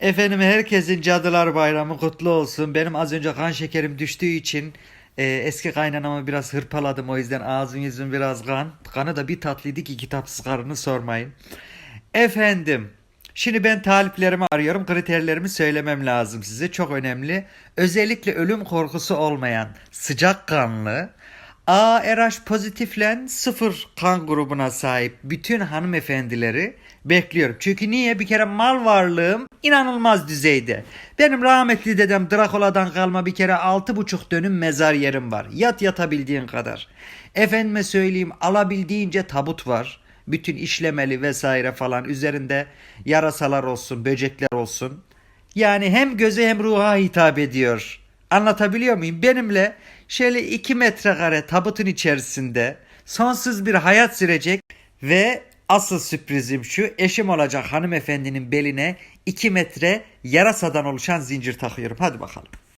Efendim herkesin Cadılar Bayramı kutlu olsun. Benim az önce kan şekerim düştüğü için e, eski kaynanamı biraz hırpaladım. O yüzden ağzım yüzüm biraz kan. Kanı da bir tatlıydı ki kitapsız karını sormayın. Efendim şimdi ben taliplerimi arıyorum. Kriterlerimi söylemem lazım size. Çok önemli. Özellikle ölüm korkusu olmayan sıcakkanlı A RH pozitiflen sıfır kan grubuna sahip bütün hanımefendileri bekliyorum. Çünkü niye? Bir kere mal varlığım inanılmaz düzeyde. Benim rahmetli dedem Drakula'dan kalma bir kere altı buçuk dönüm mezar yerim var. Yat yatabildiğin kadar. Efendime söyleyeyim alabildiğince tabut var. Bütün işlemeli vesaire falan üzerinde yarasalar olsun, böcekler olsun. Yani hem göze hem ruha hitap ediyor. Anlatabiliyor muyum? Benimle şöyle 2 metrekare tabutun içerisinde sonsuz bir hayat sürecek ve asıl sürprizim şu eşim olacak hanımefendinin beline 2 metre yarasadan oluşan zincir takıyorum. Hadi bakalım.